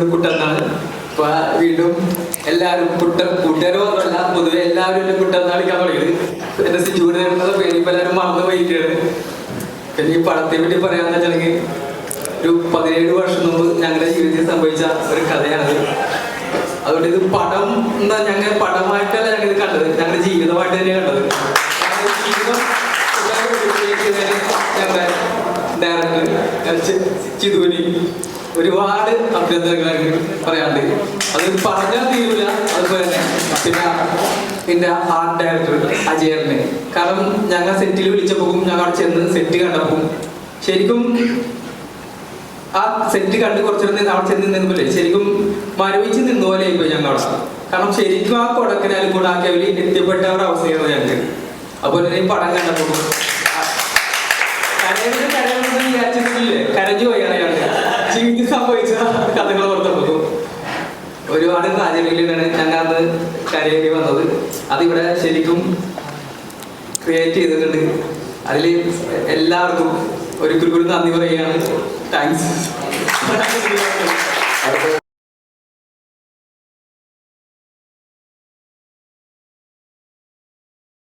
അറിയുന്നത് കുട്ടന്നാൾ അപ്പൊ വീണ്ടും എല്ലാവരും കുട്ട കുട്ടരോ മാത്രമല്ല പൊതുവെ എല്ലാവരും എന്റെ കുട്ടനാൾ കളിക്കാൻ തുടങ്ങിയത് എന്റെ സിജൂടെ നേടുന്നത് പേര് ഇപ്പൊ മറന്നു പോയിട്ടാണ് പിന്നെ ഈ പടത്തെ പറ്റി പറയാന്ന് വെച്ചിട്ടുണ്ടെങ്കിൽ ഒരു പതിനേഴ് വർഷം മുമ്പ് ഞങ്ങളുടെ ജീവിതത്തിൽ സംഭവിച്ച ഒരു കഥയാണ്. അതുകൊണ്ട് ഇത് പടം ഞങ്ങൾ പടമായിട്ടല്ല ഞങ്ങൾ ഇത് കണ്ടത്. ഞങ്ങളുടെ ജീവിതമായിട്ട് തന്നെ കണ്ടത് ഞങ്ങളുടെ ഡയറക്ടർ ചിതുവിനി ഒരുപാട് അഭ്യന്തരങ്ങൾ പറയാണ്ട് അത് പറഞ്ഞാൽ തീരൂല അതുപോലെ തന്നെ പിന്നെ എന്റെ ആർട്ട് ഡയറക്ടർ അജയറിനെ. കാരണം ഞങ്ങൾ സെറ്റിൽ വിളിച്ചപ്പോൾ ഞങ്ങൾ അവിടെ ചെന്ന് സെറ്റ് കണ്ടപ്പോൾ ശരിക്കും ആ സെറ്റ് കണ്ട് കുറച്ചു നേരം അവിടെ ചെന്ന് നിന്നപ്പോലെ ശരിക്കും മരവിച്ച് നിന്ന പോലെ ആയിപ്പോയി ഞങ്ങൾ അവിടെ. കാരണം ശരിക്കും ആ കൊടക്കനാൽ കൂടെ ആ കവിൽ എത്തിപ്പെട്ട ഒരു അവസ്ഥയാണ് ഞങ്ങൾക്ക്. അതുപോലെ തന്നെ പടം കണ്ടപ്പോൾ ജീവിതത്തിൽ സംഭവിച്ച കഥകൾ ഓർത്തപ്പോൾ ഒരുപാട് സാഹചര്യങ്ങളിലാണ് ഞങ്ങൾ അന്ന് കരയേണ്ടി വന്നത്. അതിവിടെ ശരിക്കും ക്രിയേറ്റ് ചെയ്തിട്ടുണ്ട്. അതിൽ എല്ലാവർക്കും ഒരു കൂടി നന്ദി പറയുകയാണ്. താങ്ക്സ്